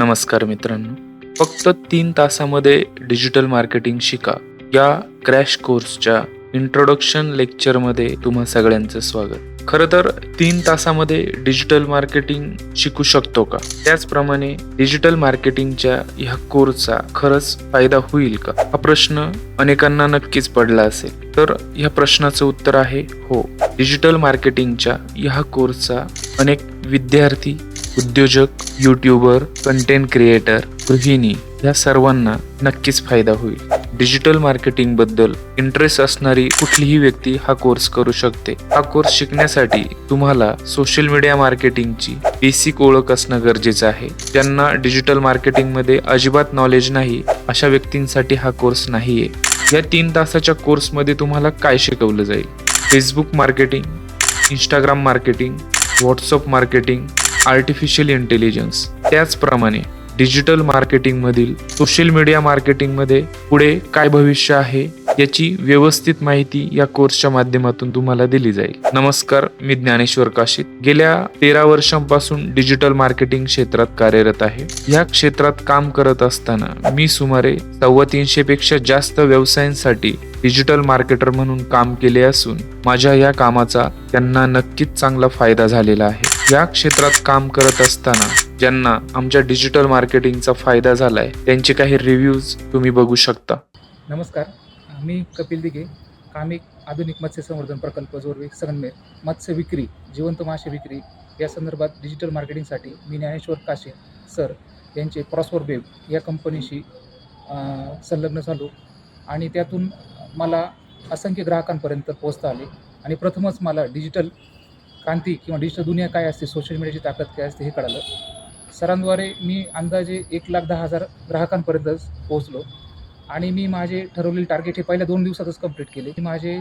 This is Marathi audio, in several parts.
नमस्कार मित्रांनो. फक्त तीन तासामध्ये डिजिटल मार्केटिंग शिका. या क्रॅश कोर्सच्या इंट्रोडक्शन लेक्चरमध्ये तुम्हा सगळ्यांचं स्वागत. खरं तर तीन तासामध्ये डिजिटल मार्केटिंग शिकू शकतो का? त्याचप्रमाणे डिजिटल मार्केटिंगच्या ह्या कोर्सचा खरंच फायदा होईल का? हा प्रश्न अनेकांना नक्कीच पडला असेल. तर ह्या प्रश्नाचं उत्तर आहे हो. डिजिटल मार्केटिंगच्या ह्या कोर्सचा अनेक विद्यार्थी उद्योजक युट्यूबर कंटेंट क्रिएटर गृहिणी या सर्वांना नक्कीच फायदा होईल. डिजिटल मार्केटिंगबद्दल इंटरेस्ट असणारी कुठलीही व्यक्ती हा कोर्स करू शकते. हा कोर्स शिकण्यासाठी तुम्हाला सोशल मीडिया मार्केटिंगची बेसिक ओळख असणं गरजेचं आहे. ज्यांना डिजिटल मार्केटिंगमध्ये अजिबात नॉलेज नाही अशा व्यक्तींसाठी हा कोर्स नाहीये. या तीन तासाच्या कोर्समध्ये तुम्हाला काय शिकवलं जाईल? Facebook marketing Instagram marketing WhatsApp marketing artificial intelligence त्याचप्रमाणे डिजिटल मार्केटिंगमधील सोशल मीडिया मार्केटिंगमध्ये पुढे काय भविष्य आहे याची व्यवस्थित माहिती या कोर्सच्या माध्यमातून तुम्हाला दिली जाईल. नमस्कार मी ज्ञानेश्वर काशीत गेल्या तेरा वर्षांपासून डिजिटल मार्केटिंग क्षेत्रात कार्यरत आहे. या क्षेत्रात काम करत असताना मी सुमारे सव्वा तीनशे पेक्षा जास्त व्यवसायांसाठी डिजिटल मार्केटर म्हणून काम केले असून माझ्या या कामाचा त्यांना नक्कीच चांगला फायदा झालेला आहे. या क्षेत्रात काम करत असताना ज्यांना आमच्या डिजिटल मार्केटिंगचा फायदा झालाय त्यांचे काही रिव्ह्यूज तुम्ही बघू शकता. नमस्कार मी कपिल दिघे कामिक आधुनिक मत्स्य संवर्धन प्रकल्प जोरवे संगमेर मत्स्य विक्री जिवंत मासे विक्री या संदर्भात डिजिटल मार्केटिंगसाठी मी ज्ञानेश्वर काशे सर यांचे प्रॉस्पर बेब या कंपनीशी संलग्न झालो आणि त्यातून मला असंख्य ग्राहकांपर्यंत पोहोचता आले आणि प्रथमच मला डिजिटल क्रांती किंवा डिजिटल दुनिया काय असते सोशल मीडियाची ताकद काय असते हे कळालं. सरांद्वारे मी अंदाजे एक लाख दहा हजार ग्राहकांपर्यंतच पोहोचलो आणि मी माझे ठरवलेले टार्गेट हे पहिल्या दोन दिवसातच कंप्लीट केले. मी माझे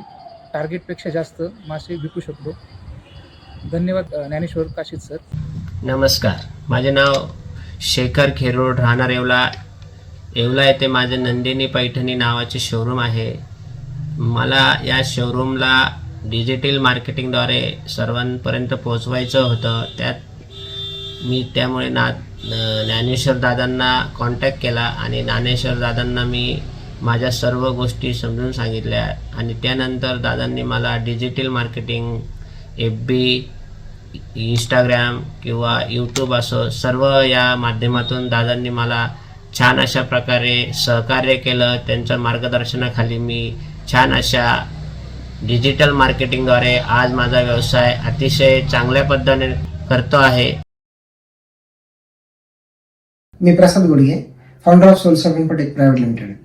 टार्गेटपेक्षा जास्त मासे विकू शकलो. धन्यवाद ज्ञानेश्वर काशीद सर. नमस्कार. माझे नाव शेखर खेरोड राहणार येवला येवला येथे माझे नंदिनी पैठणी नावाचे शोरूम आहे. मला या शोरूमला डिजिटल मार्केटिंगद्वारे सर्वांपर्यंत पोचवायचं होतं. त्यात मी त्यामुळे ना ज्ञानेश्वर दादांना कॉन्टॅक्ट केला आणि ज्ञानेश्वर दादांना मी माझ्या सर्व गोष्टी समजून सांगितल्या आणि त्यानंतर दादांनी मला digital marketing F B Instagram किंवा यूट्यूब असो सर्व या माध्यमातून दादांनी मला छान अशा प्रकारे सहकार्य केलं. त्यांच्या मार्गदर्शनाखाली मी छान अशा डिजिटल मार्केटिंगद्वारे आज माझा व्यवसाय अतिशय चांगल्या पद्धतीने करतो आहे. मी Prasad Gudge founder of Solsoft Infotech private limited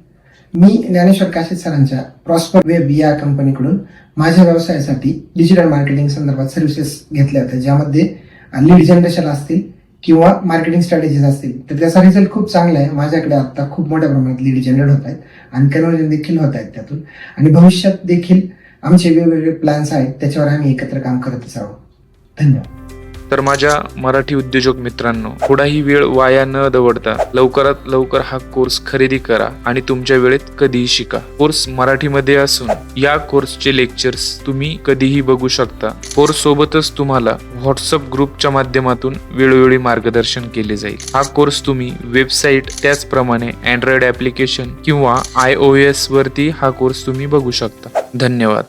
मी ज्ञानेश्वर काशीद सरांच्या प्रॉस्पर वेब या कंपनीकडून माझ्या व्यवसायासाठी डिजिटल मार्केटिंग संदर्भात सर्व्हिसेस घेतल्या होत्या ज्यामध्ये लीड जनरेशन असतील किंवा मार्केटिंग स्ट्रॅटेजीज असतील तर त्याचा रिझल्ट खूप चांगला आहे. माझ्याकडे आता खूप मोठ्या प्रमाणात लीड जनरेट होत आहेत आणि कन्वर्जन देखील होत आहेत त्यातून. आणि भविष्यात देखील आमचे वेगवेगळे प्लॅन्स आहेत त्याच्यावर आम्ही एकत्र काम करतच आहोत धन्यवाद. तर माझ्या मराठी उद्योजक मित्रांनो थोडाही वेळ वाया न दवडता लवकरात लवकर हा कोर्स खरेदी करा आणि तुमच्या वेळेत कधीही शिका. कोर्स मराठीमध्ये असून या कोर्सचे लेक्चर्स तुम्ही कधीही बघू शकता. कोर्स सोबतच तुम्हाला व्हॉट्सअप ग्रुपच्या माध्यमातून वेळोवेळी मार्गदर्शन केले जाईल. हा कोर्स तुम्ही वेबसाईट त्याचप्रमाणे अँड्रॉइड ऍप्लिकेशन किंवा आय ओ एस वरती हा कोर्स तुम्ही बघू शकता. धन्यवाद.